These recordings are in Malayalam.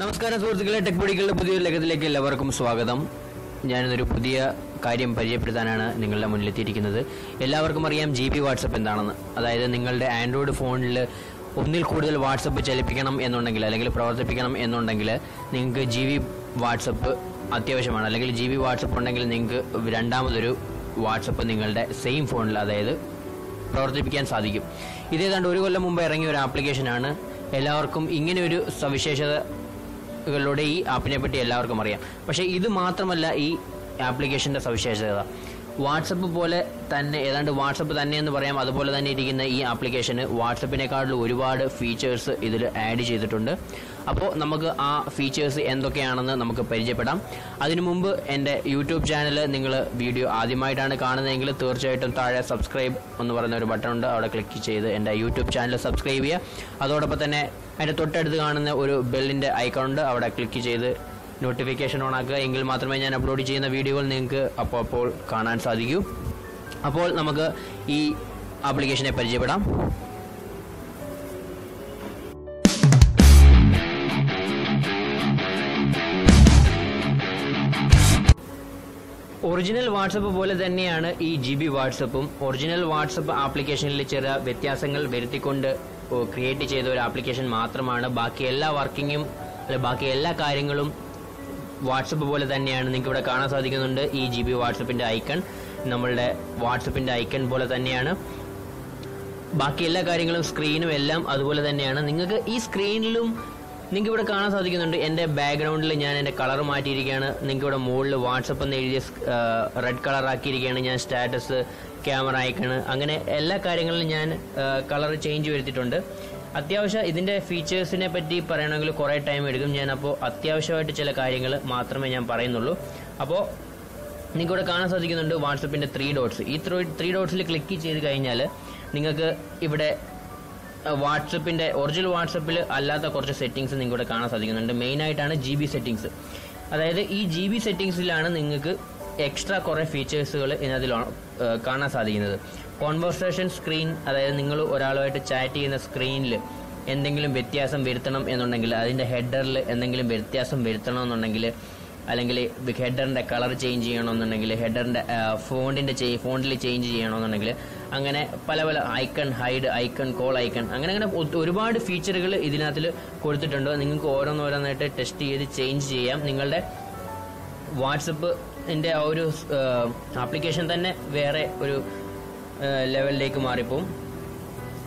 നമസ്കാരം സുഹൃത്തുക്കളെ. ടെക് പൊടികളുടെ പുതിയൊരു ലേഖത്തിലേക്ക് എല്ലാവർക്കും സ്വാഗതം. ഞാനിന്നൊരു പുതിയ കാര്യം പരിചയപ്പെടുത്താനാണ് നിങ്ങളുടെ മുന്നിലെത്തിയിരിക്കുന്നത്. എല്ലാവർക്കും അറിയാം ജി ബി വാട്സപ്പ് എന്താണെന്ന്. അതായത് നിങ്ങളുടെ ആൻഡ്രോയിഡ് ഫോണിൽ ഒന്നിൽ കൂടുതൽ വാട്സപ്പ് ചലിപ്പിക്കണം എന്നുണ്ടെങ്കിൽ അല്ലെങ്കിൽ പ്രവർത്തിപ്പിക്കണം എന്നുണ്ടെങ്കിൽ നിങ്ങൾക്ക് ജി ബി വാട്സപ്പ് അത്യാവശ്യമാണ്. അല്ലെങ്കിൽ ജി ബി വാട്സപ്പ് ഉണ്ടെങ്കിൽ നിങ്ങൾക്ക് രണ്ടാമതൊരു വാട്സപ്പ് നിങ്ങളുടെ സെയിം ഫോണിൽ അതായത് പ്രവർത്തിപ്പിക്കാൻ സാധിക്കും. ഇതേതാണ്ട് ഒരു കൊല്ലം മുമ്പ് ഇറങ്ങിയ ഒരു ആപ്ലിക്കേഷനാണ്. എല്ലാവർക്കും ഇങ്ങനെ ഒരു സവിശേഷതകളുടെ ഈ ആപ്പിനെ പറ്റി എല്ലാവർക്കും അറിയാം. പക്ഷേ ഇത് മാത്രമല്ല ഈ ആപ്ലിക്കേഷന്റെ സവിശേഷത. വാട്സപ്പ് പോലെ തന്നെ ഏതാണ്ട് വാട്സപ്പ് തന്നെ എന്ന് പറയാം. അതുപോലെ തന്നെ ഇരിക്കുന്ന ഈ ആപ്ലിക്കേഷന് വാട്സപ്പിനെക്കാളും ഒരുപാട് ഫീച്ചേഴ്സ് ഇതിൽ ആഡ് ചെയ്തിട്ടുണ്ട്. അപ്പോൾ നമുക്ക് ആ ഫീച്ചേഴ്സ് എന്തൊക്കെയാണെന്ന് നമുക്ക് പരിചയപ്പെടാം. അതിനു മുമ്പ് എന്റെ യൂട്യൂബ് ചാനൽ നിങ്ങൾ വീഡിയോ ആദ്യമായിട്ടാണ് കാണുന്നതെങ്കിൽ തീർച്ചയായിട്ടും താഴെ സബ്സ്ക്രൈബ് എന്ന് പറയുന്ന ഒരു ബട്ടൺ ഉണ്ട്. അവിടെ ക്ലിക്ക് ചെയ്ത് എന്റെ യൂട്യൂബ് ചാനൽ സബ്സ്ക്രൈബ് ചെയ്യുക. അതോടൊപ്പം തന്നെ അതിന്റെ തൊട്ടടുത്ത് കാണുന്ന ഒരു ബെല്ലിന്റെ ഐക്കൺ ഉണ്ട്. അവിടെ ക്ലിക്ക് ചെയ്ത് നോട്ടിഫിക്കേഷൻ ഓൺ ആക്കുക. എങ്കിൽ മാത്രമേ ഞാൻ അപ്ലോഡ് ചെയ്യുന്ന വീഡിയോകൾ നിങ്ങൾക്ക് അപ്പോൾ അപ്പോൾ കാണാൻ സാധിക്കൂ. അപ്പോൾ നമുക്ക് ഈ ആപ്ലിക്കേഷനെ പരിചയപ്പെടാം. ഒറിജിനൽ വാട്സപ്പ് പോലെ തന്നെയാണ് ഈ ജി ബി വാട്സപ്പും. ഒറിജിനൽ വാട്സപ്പ് ആപ്ലിക്കേഷനിൽ ചെറിയ വ്യത്യാസങ്ങൾ വരുത്തിക്കൊണ്ട് ക്രിയേറ്റ് ചെയ്ത ഒരു ആപ്ലിക്കേഷൻ മാത്രമാണ്. ബാക്കി എല്ലാ വർക്കിങ്ങും അല്ലെ ബാക്കി എല്ലാ കാര്യങ്ങളും വാട്സപ്പ് പോലെ തന്നെയാണ് നിങ്ങൾക്ക് ഇവിടെ കാണാൻ സാധിക്കുന്നുണ്ട്. ഈ ജി ബി വാട്സപ്പിന്റെ ഐക്കൺ നമ്മളുടെ വാട്സപ്പിന്റെ ഐക്കൺ പോലെ തന്നെയാണ്. ബാക്കി എല്ലാ കാര്യങ്ങളും സ്ക്രീനും എല്ലാം അതുപോലെ തന്നെയാണ്. നിങ്ങൾക്ക് ഈ സ്ക്രീനിലും നിങ്ങൾക്ക് ഇവിടെ കാണാൻ സാധിക്കുന്നുണ്ട്. എന്റെ ബാക്ക്ഗ്രൗണ്ടിൽ ഞാൻ എന്റെ കളർ മാറ്റിയിരിക്കുകയാണ്. നിങ്ങൾക്ക് ഇവിടെ മുകളിൽ വാട്സപ്പ് എന്ന് എഴുതിയ റെഡ് കളർ ആക്കിയിരിക്കുകയാണ് ഞാൻ സ്റ്റാറ്റസ് ക്യാമറ അയക്കാണ് അങ്ങനെ എല്ലാ കാര്യങ്ങളിലും ഞാൻ കളർ ചേഞ്ച് വരുത്തിയിട്ടുണ്ട്. അത്യാവശ്യം ഇതിന്റെ ഫീച്ചേഴ്സിനെ പറ്റി പറയണമെങ്കിൽ കുറേ ടൈം എടുക്കും. ഞാൻ അപ്പോൾ അത്യാവശ്യമായിട്ട് ചില കാര്യങ്ങൾ മാത്രമേ ഞാൻ പറയുന്നുള്ളൂ. അപ്പോൾ നിങ്ങൾക്ക് ഇവിടെ കാണാൻ സാധിക്കുന്നുണ്ട് വാട്സപ്പിന്റെ ത്രീ ഡോട്ട്സ് ഈ ത്രീ ത്രീ ഡോട്ട്സിൽ ക്ലിക്ക് ചെയ്ത് കഴിഞ്ഞാൽ നിങ്ങൾക്ക് ഇവിടെ വാട്സപ്പിന്റെ ഒറിജിനൽ വാട്സപ്പിൽ അല്ലാത്ത കുറച്ച് സെറ്റിംഗ്സ് നിങ്ങൾക്ക് ഇവിടെ കാണാൻ സാധിക്കുന്നുണ്ട്. മെയിനായിട്ടാണ് ജി ബി സെറ്റിംഗ്സ് അതായത് ഈ ജി ബി സെറ്റിംഗ്സിലാണ് നിങ്ങൾക്ക് എക്സ്ട്രാ കുറേ ഫീച്ചേഴ്സുകൾ ഇതിനകത്തിൽ കാണാൻ സാധിക്കുന്നത്. കോൺവെർസേഷൻ സ്ക്രീൻ അതായത് നിങ്ങൾ ഒരാളുമായിട്ട് ചാറ്റ് ചെയ്യുന്ന സ്ക്രീനിൽ എന്തെങ്കിലും വ്യത്യാസം വരുത്തണം എന്നുണ്ടെങ്കിൽ അതിന്റെ ഹെഡറിൽ എന്തെങ്കിലും വ്യത്യാസം വരുത്തണം എന്നുണ്ടെങ്കിൽ അല്ലെങ്കിൽ ഹെഡറിന്റെ കളർ ചേഞ്ച് ചെയ്യണമെന്നുണ്ടെങ്കിൽ ഹെഡറിന്റെ ഹെഡറിന്റെ ഫോണ്ടിന്റെ ഫോണ്ടിൽ ചേഞ്ച് ചെയ്യണമെന്നുണ്ടെങ്കിൽ അങ്ങനെ പല പല icon hide icon call icon അങ്ങനെ അങ്ങനെ ഒരുപാട് ഫീച്ചറുകൾ ഇതിനകത്തിൽ കൊടുത്തിട്ടുണ്ട്. നിങ്ങൾക്ക് ഓരോന്നോരോന്നായിട്ട് ടെസ്റ്റ് ചെയ്ത് ചേഞ്ച് ചെയ്യാം. നിങ്ങളുടെ വാട്സപ്പിന്റെ ആ ഒരു ആപ്ലിക്കേഷൻ തന്നെ വേറെ ഒരു ലെവലിലേക്ക് മാറിപ്പോവും.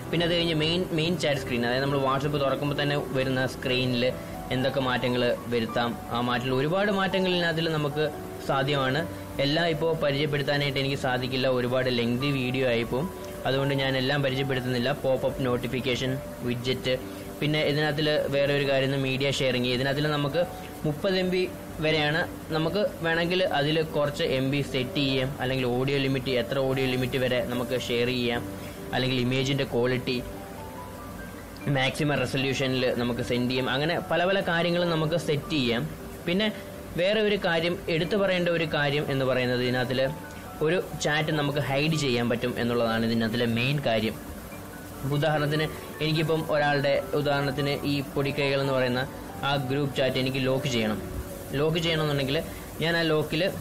പിന്നെ അത് കഴിഞ്ഞ് മെയിൻ മെയിൻ ചാറ്റ് സ്ക്രീൻ അതായത് നമ്മൾ വാട്സപ്പ് തുറക്കുമ്പോൾ തന്നെ വരുന്ന സ്ക്രീനിൽ എന്തൊക്കെ മാറ്റങ്ങൾ വരുത്താം. ആ മാറ്റങ്ങൾ ഒരുപാട് മാറ്റങ്ങൾ ഇതിനകത്തിൽ നമുക്ക് സാധ്യമാണ്. എല്ലാം ഇപ്പോൾ പരിചയപ്പെടുത്താനായിട്ട് എനിക്ക് സാധിക്കില്ല. ഒരുപാട് ലെങ്തി വീഡിയോ ആയിപ്പോൾ അതുകൊണ്ട് ഞാൻ എല്ലാം പരിചയപ്പെടുത്തുന്നില്ല. പോപ്പ് നോട്ടിഫിക്കേഷൻ വിഡ്ജറ്റ് പിന്നെ ഇതിനകത്തിൽ വേറെ ഒരു കാര്യം മീഡിയ ഷെയറിങ് ഇതിനകത്തിൽ നമുക്ക് മുപ്പത് എം ബി വരെയാണ്. നമുക്ക് വേണമെങ്കിൽ അതിൽ കുറച്ച് എം ബി സെറ്റ് ചെയ്യാം. അല്ലെങ്കിൽ ഓഡിയോ ലിമിറ്റ് എത്ര ഓഡിയോ ലിമിറ്റ് വരെ നമുക്ക് ഷെയർ ചെയ്യാം. അല്ലെങ്കിൽ ഇമേജിന്റെ ക്വാളിറ്റി മാക്സിമം റെസൊല്യൂഷനിൽ നമുക്ക് സെൻഡ് ചെയ്യാം. അങ്ങനെ പല പല കാര്യങ്ങളും നമുക്ക് സെറ്റ് ചെയ്യാം. പിന്നെ വേറെ ഒരു കാര്യം എടുത്തു പറയേണ്ട ഒരു കാര്യം എന്ന് പറയുന്നത് ഇതിനകത്തിൽ ഒരു ചാറ്റ് നമുക്ക് ഹൈഡ് ചെയ്യാൻ പറ്റും എന്നുള്ളതാണ് ഇതിനകത്തിലെ മെയിൻ കാര്യം. ഉദാഹരണത്തിന് എനിക്കിപ്പം ഒരാളുടെ ഉദാഹരണത്തിന് ഈ പൊടിക്കൈകൾ എന്ന് പറയുന്ന ആ ഗ്രൂപ്പ് ചാറ്റ് എനിക്ക് ലോക്ക് ചെയ്യണം. ലോക്ക് ചെയ്യണമെന്നുണ്ടെങ്കിൽ ഞാൻ ആ ലോക്കിൽ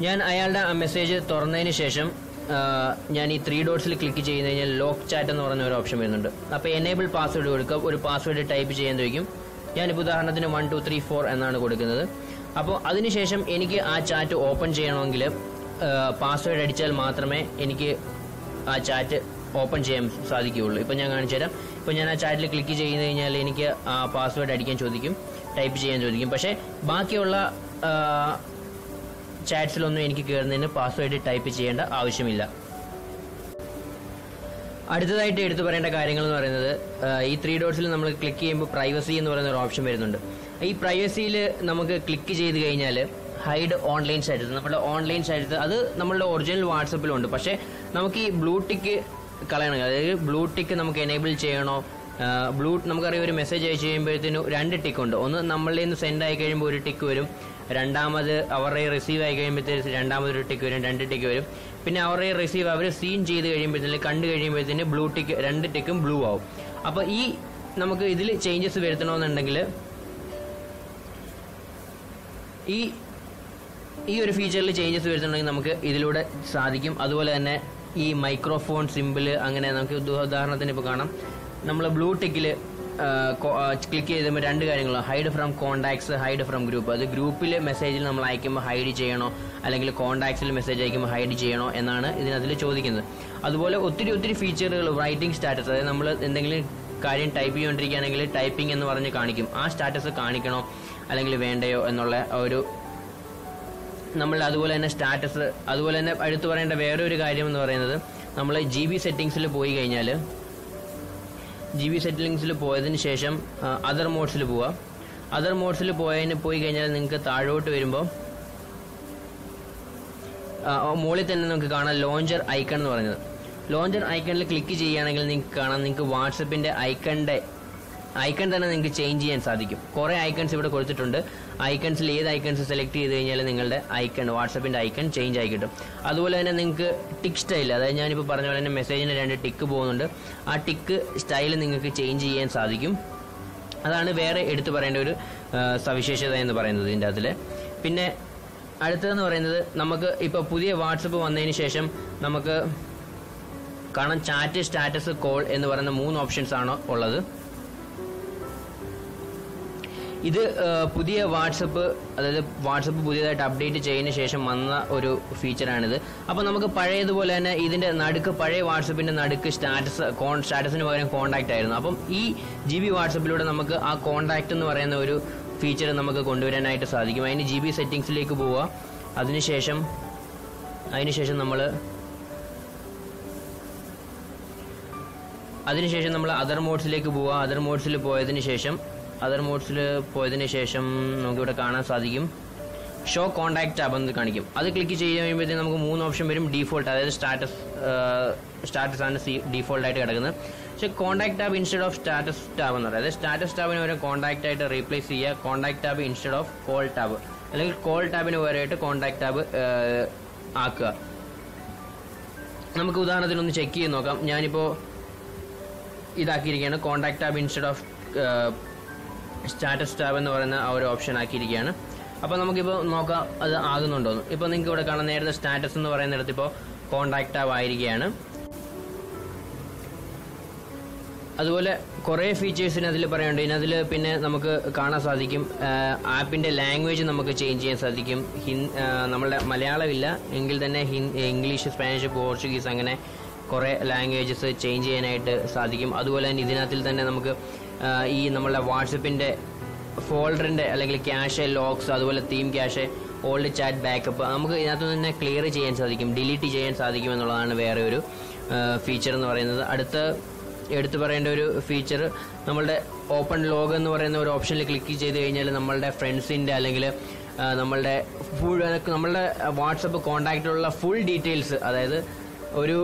ഞാൻ അയാളുടെ ആ മെസ്സേജ് തുറന്നതിന് ശേഷം ഞാൻ ഈ ത്രീ ഡോട്ട്സിൽ ക്ലിക്ക് ചെയ്ത് കഴിഞ്ഞാൽ ലോക്ക് ചാറ്റ് എന്ന് പറയുന്ന ഒരു ഓപ്ഷൻ വരുന്നുണ്ട്. അപ്പോൾ എനേബിൾ പാസ്വേഡ് കൊടുക്കുക. ഒരു പാസ്വേഡ് ടൈപ്പ് ചെയ്യാൻ ചോദിക്കും. ഞാനിപ്പോൾ ഉദാഹരണത്തിന് വൺ ടു ത്രീ ഫോർ എന്നാണ് കൊടുക്കുന്നത്. അപ്പോൾ അതിനുശേഷം എനിക്ക് ആ ചാറ്റ് ഓപ്പൺ ചെയ്യണമെങ്കിൽ പാസ്വേഡ് അടിച്ചാൽ മാത്രമേ എനിക്ക് ആ ചാറ്റ് ഓപ്പൺ ചെയ്യാൻ സാധിക്കുകയുള്ളൂ. ഇപ്പം ഞാൻ കാണിച്ചു തരാം. ഇപ്പം ഞാൻ ആ ചാറ്റിൽ ക്ലിക്ക് ചെയ്ത് കഴിഞ്ഞാൽ എനിക്ക് ആ പാസ്വേഡ് അടിക്കാൻ ചോദിക്കും ടൈപ്പ് ചെയ്യാൻ ചോദിക്കും. പക്ഷേ ബാക്കിയുള്ള ചാറ്റ്സിലൊന്നും എനിക്ക് കയറുന്നതിന് പാസ്വേഡ് ടൈപ്പ് ചെയ്യേണ്ട ആവശ്യമില്ല. അടുത്തതായിട്ട് എടുത്തു പറയേണ്ട കാര്യങ്ങൾ എന്ന് പറയുന്നത് ഈ ത്രീ ഡോട്ട്സിൽ നമ്മൾ ക്ലിക്ക് ചെയ്യുമ്പോൾ പ്രൈവസി എന്ന് പറയുന്ന ഒരു ഓപ്ഷൻ വരുന്നുണ്ട്. ഈ പ്രൈവസിയിൽ നമുക്ക് ക്ലിക്ക് ചെയ്ത് കഴിഞ്ഞാൽ ഹൈഡ് ഓൺലൈൻ സ്റ്റാറ്റസ് നമ്മുടെ ഓൺലൈൻ സ്റ്റാറ്റസ് അത് നമ്മളുടെ ഒറിജിനൽ വാട്സപ്പിലുണ്ട് പക്ഷേ നമുക്ക് ഈ ബ്ലൂ ടിക്ക് കളയണം അതായത് ബ്ലൂ ടിക്ക് നമുക്ക് എനേബിൾ ചെയ്യണോ? ബ്ലൂ നമുക്കറിയാം ഒരു മെസ്സേജ് അയച്ചു കഴിയുമ്പോഴത്തേനും രണ്ട് ടിക്ക് ഉണ്ട്. ഒന്ന് നമ്മളിൽ നിന്ന് സെൻഡ് ആയി കഴിയുമ്പോൾ ഒരു ടിക്ക് വരും. രണ്ടാമത് അവരുടെ റിസീവ് ആയി കഴിയുമ്പോഴത്തേക്ക് രണ്ടാമത് ഒരു ടിക്ക് വരും രണ്ട് ടിക്ക് വരും. പിന്നെ അവരുടെ റിസീവ് അവർ സീൻ ചെയ്ത് കഴിയുമ്പോഴത്തേന് കണ്ടു കഴിയുമ്പോഴത്തേന് ബ്ലൂ ടിക്ക് രണ്ട് ടിക്കും ബ്ലൂ ആവും. അപ്പോൾ ഈ നമുക്ക് ഇതിൽ ചേഞ്ചസ് വരുത്തണമെന്നുണ്ടെങ്കിൽ ഈ ഈ ഒരു ഫീച്ചറിൽ ചേഞ്ചസ് വരുത്തണമെങ്കിൽ നമുക്ക് ഇതിലൂടെ സാധിക്കും. അതുപോലെ തന്നെ ഈ മൈക്രോഫോൺ സിമ്പിൾ അങ്ങനെ നമുക്ക് ഉദാഹരണത്തിന് ഇപ്പോൾ കാണാം. നമ്മൾ ബ്ലൂ ടിക്കിൽ ക്ലിക്ക് ചെയ്തുമ്പോൾ രണ്ട് കാര്യങ്ങളാണ് hide from contacts hide from group അത് ഗ്രൂപ്പിൽ മെസ്സേജിൽ നമ്മൾ അയക്കുമ്പോൾ ഹൈഡ് ചെയ്യണോ? അല്ലെങ്കിൽ കോണ്ടാക്ട്സിൽ മെസ്സേജ് അയക്കുമ്പോൾ ഹൈഡ് ചെയ്യണോ? എന്നാണ് ഇതിനകത്തിൽ ചോദിക്കുന്നത്. അതുപോലെ ഒത്തിരി ഒത്തിരി ഫീച്ചറുകൾ റൈറ്റിംഗ് സ്റ്റാറ്റസ് അതായത് നമ്മൾ എന്തെങ്കിലും കാര്യം ടൈപ്പ് ചെയ്തുകൊണ്ടിരിക്കുകയാണെങ്കിൽ ടൈപ്പിംഗ് എന്ന് പറഞ്ഞ് കാണിക്കും. ആ സ്റ്റാറ്റസ് കാണിക്കണോ? അല്ലെങ്കിൽ വേണ്ടയോ? എന്നുള്ള ഒരു നമ്മൾ അതുപോലെ തന്നെ സ്റ്റാറ്റസ് അതുപോലെ തന്നെ എടുത്തു പറയേണ്ട വേറെ ഒരു കാര്യം എന്ന് പറയുന്നത് നമ്മൾ ജി ബി സെറ്റിങ്സിൽ പോയി കഴിഞ്ഞാൽ ജി ബി സെറ്റിലിങ്സിൽ പോയതിന് ശേഷം അതർ മോഡ്സിൽ പോവുക അതർ മോഡ്സിൽ പോയതിന് പോയി കഴിഞ്ഞാൽ നിങ്ങൾക്ക് താഴോട്ട് വരുമ്പോൾ മുകളിൽ തന്നെ നമുക്ക് കാണാം ലോഞ്ചർ ഐക്കൺ എന്ന് പറയുന്നത് ലോഞ്ചർ ഐക്കണിൽ ക്ലിക്ക് ചെയ്യുകയാണെങ്കിൽ നിങ്ങൾക്ക് കാണാം നിങ്ങൾക്ക് വാട്സപ്പിന്റെ ഐക്കണിന്റെ ഐക്കൺ തന്നെ നിങ്ങൾക്ക് ചേഞ്ച് ചെയ്യാൻ സാധിക്കും. കുറേ ഐക്കൺസ് ഇവിടെ കൊടുത്തിട്ടുണ്ട്. ഐക്കൺസിൽ ഏത് ഐക്കൺസ് സെലക്ട് ചെയ്ത് കഴിഞ്ഞാൽ നിങ്ങളുടെ ഐക്കൺ വാട്സപ്പിന്റെ ഐക്കൺ ചേഞ്ച് ആയി കിട്ടും. അതുപോലെ തന്നെ നിങ്ങൾക്ക് ടിക്ക് സ്റ്റൈൽ അതായത് ഞാനിപ്പോൾ പറഞ്ഞ പോലെ തന്നെ മെസ്സേജിന് രണ്ട് ടിക്ക് പോകുന്നുണ്ട്. ആ ടിക്ക് സ്റ്റൈൽ നിങ്ങൾക്ക് ചേഞ്ച് ചെയ്യാൻ സാധിക്കും. അതാണ് വേറെ എടുത്തു പറയേണ്ട ഒരു സവിശേഷത എന്ന് പറയുന്നത് ഇതിന്റെ അതിൽ പിന്നെ അടുത്തതെന്ന് പറയുന്നത് നമുക്ക് ഇപ്പോൾ പുതിയ വാട്സപ്പ് വന്നതിന് ശേഷം നമുക്ക് കാണാം ചാറ്റ് സ്റ്റാറ്റസ് കോൾ എന്ന് പറയുന്ന മൂന്ന് ഓപ്ഷൻസ് ആണ് ഉള്ളത്. ഇത് പുതിയ വാട്സപ്പ് അതായത് വാട്സപ്പ് പുതിയതായിട്ട് അപ്ഡേറ്റ് ചെയ്തതിന് ശേഷം വന്ന ഒരു ഫീച്ചറാണിത്. അപ്പോൾ നമുക്ക് പഴയതുപോലെ തന്നെ ഇതിന്റെ നടുക്ക് പഴയ വാട്സപ്പിന്റെ നടുക്ക് സ്റ്റാറ്റസ് കോൺ സ്റ്റാറ്റസിന് പകരം കോൺടാക്റ്റ് ആയിരുന്നു. അപ്പം ഈ ജി ബി വാട്സപ്പിലൂടെ നമുക്ക് ആ കോൺടാക്റ്റ് എന്ന് പറയുന്ന ഒരു ഫീച്ചർ നമുക്ക് കൊണ്ടുവരാനായിട്ട് സാധിക്കും. അതിന് ജി ബി സെറ്റിംഗ്സിലേക്ക് പോവുക. അതിനുശേഷം അതിനുശേഷം നമ്മൾ അതിനുശേഷം നമ്മൾ അതർ മോഡ്സിലേക്ക് പോവുക. അതർ മോഡ്സിൽ പോയതിന് ശേഷം അതർ മോഡ്സിൽ പോയതിന് ശേഷം നമുക്കിവിടെ കാണാൻ സാധിക്കും. ഷോ കോൺടാക്ട് ടാബ് എന്ന് കാണിക്കും. അത് ക്ലിക്ക് ചെയ്ത് കഴിയുമ്പോഴത്തേക്കും നമുക്ക് മൂന്ന് ഓപ്ഷൻ വരും. ഡീഫോൾട്ട് അതായത് സ്റ്റാറ്റസ് സ്റ്റാറ്റസ് ആണ് ഡീഫോൾട്ട് ആയിട്ട് കിടക്കുന്നത്. പക്ഷെ contact tab instead of status tab എന്ന് പറയുന്നത് സ്റ്റാറ്റസ് ടാബിന് പകരം കോൺടാക്ട് ആയിട്ട് റീപ്ലേസ് ചെയ്യുക. Contact tab instead of call tab അല്ലെങ്കിൽ കോൾ ടാബിന് പകരമായിട്ട് കോൺടാക്ട് ടാബ് ആക്കുക. നമുക്ക് ഉദാഹരണത്തിന് ഒന്ന് ചെക്ക് ചെയ്ത് നോക്കാം. ഞാനിപ്പോൾ ഇതാക്കിയിരിക്കുകയാണ്. Contact tab instead of status tab എന്ന് പറയുന്ന ആ ഒരു ഓപ്ഷൻ ആക്കിയിരിക്കുകയാണ്. അപ്പോൾ നമുക്കിപ്പോൾ നോക്കാം അത് ആകുന്നുണ്ടോ എന്ന്. ഇപ്പോൾ നിങ്ങൾക്ക് ഇവിടെ കാണാൻ നേരത്തെ സ്റ്റാറ്റസ് എന്ന് പറയുന്നിടത്ത് ഇപ്പോൾ കോൺടാക്ട് ടാബ് ആയിരിക്കുകയാണ്. അതുപോലെ കുറേ ഫീച്ചേഴ്സിന് അതിൽ പറയുന്നുണ്ട് ഇതിനതിൽ പിന്നെ നമുക്ക് കാണാൻ സാധിക്കും. ആപ്പിന്റെ ലാംഗ്വേജ് നമുക്ക് ചേഞ്ച് ചെയ്യാൻ സാധിക്കും. ഹിൻ നമ്മളുടെ മലയാളമില്ല. എങ്കിൽ തന്നെ ഇംഗ്ലീഷ് സ്പാനിഷ് പോർച്ചുഗീസ് അങ്ങനെ കുറേ ലാംഗ്വേജസ് ചേഞ്ച് ചെയ്യാനായിട്ട് സാധിക്കും. അതുപോലെ തന്നെ ഇതിനകത്തിൽ തന്നെ നമുക്ക് ഈ നമ്മളുടെ വാട്സപ്പിന്റെ ഫോൾഡറിന്റെ അല്ലെങ്കിൽ ക്യാഷ് ലോക്സ് അതുപോലെ theme cache old chat backup നമുക്ക് ഇതിനകത്ത് തന്നെ ക്ലിയർ ചെയ്യാൻ സാധിക്കും ഡിലീറ്റ് ചെയ്യാൻ സാധിക്കും എന്നുള്ളതാണ് വേറെ ഒരു ഫീച്ചർ എന്ന് പറയുന്നത്. അടുത്ത എടുത്തു പറയേണ്ട ഒരു ഫീച്ചർ നമ്മളുടെ ഓപ്പൺ ലോഗ് എന്ന് പറയുന്ന ഒരു ഓപ്ഷനിൽ ക്ലിക്ക് ചെയ്ത് കഴിഞ്ഞാൽ നമ്മളുടെ ഫ്രണ്ട്സിന്റെ അല്ലെങ്കിൽ നമ്മളുടെ ഫുൾ നമ്മളുടെ വാട്സപ്പ് കോൺടാക്റ്റിലുള്ള ഫുൾ ഡീറ്റെയിൽസ് അതായത് ഒരു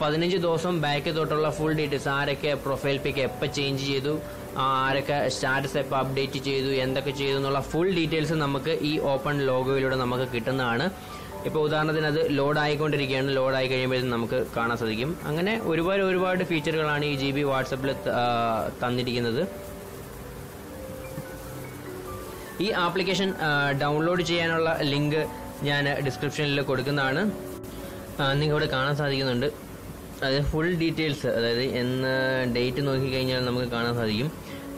പതിനഞ്ച് ദിവസം ബാക്ക് തൊട്ടുള്ള ഫുൾ ഡീറ്റെയിൽസ് ആരൊക്കെ പ്രൊഫൈൽ പിക്ക് എപ്പോൾ ചേഞ്ച് ചെയ്തു ആരൊക്കെ സ്റ്റാറ്റസ് എപ്പോൾ അപ്ഡേറ്റ് ചെയ്തു എന്തൊക്കെ ചെയ്തു എന്നുള്ള ഫുൾ ഡീറ്റെയിൽസ് നമുക്ക് ഈ ഓപ്പൺ ലോഗോയിലൂടെ നമുക്ക് കിട്ടുന്നതാണ്. ഇപ്പോൾ ഉദാഹരണത്തിന് അത് ലോഡ് ആയിക്കൊണ്ടിരിക്കുകയാണ്. ലോഡ് ആയി കഴിയുമ്പോൾ നമുക്ക് കാണാൻ സാധിക്കും. അങ്ങനെ ഒരുപാട് ഒരുപാട് ഫീച്ചറുകളാണ് ഈ ജി ബി വാട്സപ്പിൽ തന്നിരിക്കുന്നത്. ഈ ആപ്ലിക്കേഷൻ ഡൗൺലോഡ് ചെയ്യാനുള്ള ലിങ്ക് ഞാൻ ഡിസ്ക്രിപ്ഷനിൽ കൊടുക്കുന്നതാണ്. നിങ്ങൾക്ക് ഇവിടെ കാണാൻ സാധിക്കുന്നുണ്ട്. അതായത് ഫുൾ ഡീറ്റെയിൽസ് അതായത് എന്ന ഡേറ്റ് നോക്കിക്കഴിഞ്ഞാൽ നമുക്ക് കാണാൻ സാധിക്കും.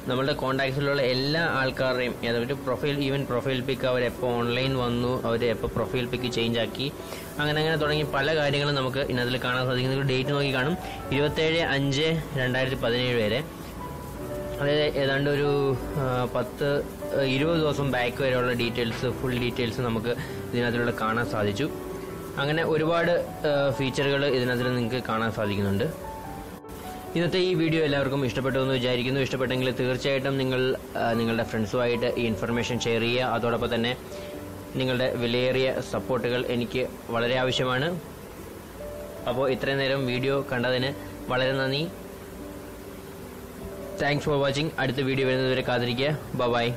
നമ്മളുടെ കോൺടാക്ട്സിലുള്ള എല്ലാ ആൾക്കാരുടെയും അതായത് പ്രൊഫൈൽ ഈവൻ പ്രൊഫൈൽ പിക്ക് അവർ ഓൺലൈൻ വന്നു അവർ എപ്പോൾ പ്രൊഫൈൽ പിക്ക് ചേഞ്ച് ആക്കി അങ്ങനെ അങ്ങനെ തുടങ്ങി പല കാര്യങ്ങളും നമുക്ക് ഇതിനകത്തിൽ കാണാൻ സാധിക്കുന്ന ഡേറ്റ് നോക്കി കാണും. ഇരുപത്തേഴ് അഞ്ച് രണ്ടായിരത്തി പതിനേഴ് വരെ. അതായത് ഏതാണ്ട് ഒരു പത്ത് ഇരുപത് ദിവസം ബാക്ക് വരെയുള്ള ഡീറ്റെയിൽസ് ഫുൾ ഡീറ്റെയിൽസ് നമുക്ക് ഇതിനകത്തിലൂടെ കാണാൻ സാധിച്ചു. അങ്ങനെ ഒരുപാട് ഫീച്ചറുകൾ ഇതിനകത്തിൽ നിങ്ങൾക്ക് കാണാൻ സാധിക്കുന്നുണ്ട്. ഇന്നത്തെ ഈ വീഡിയോ എല്ലാവർക്കും ഇഷ്ടപ്പെട്ടു എന്ന് വിചാരിക്കുന്നു. ഇഷ്ടപ്പെട്ടെങ്കിൽ തീർച്ചയായിട്ടും നിങ്ങൾ നിങ്ങളുടെ ഫ്രണ്ട്സുമായിട്ട് ഈ ഇൻഫർമേഷൻ ഷെയർ ചെയ്യുക. അതോടൊപ്പം തന്നെ നിങ്ങളുടെ വിലയേറിയ സപ്പോർട്ടുകൾ എനിക്ക് വളരെ ആവശ്യമാണ്. അപ്പോൾ ഇത്രയും നേരം വീഡിയോ കണ്ടതിന് വളരെ നന്ദി. താങ്ക്സ് ഫോർ വാച്ചിങ് അടുത്ത വീഡിയോ വരുന്നതുവരെ കാത്തിരിക്കുക. ബൈ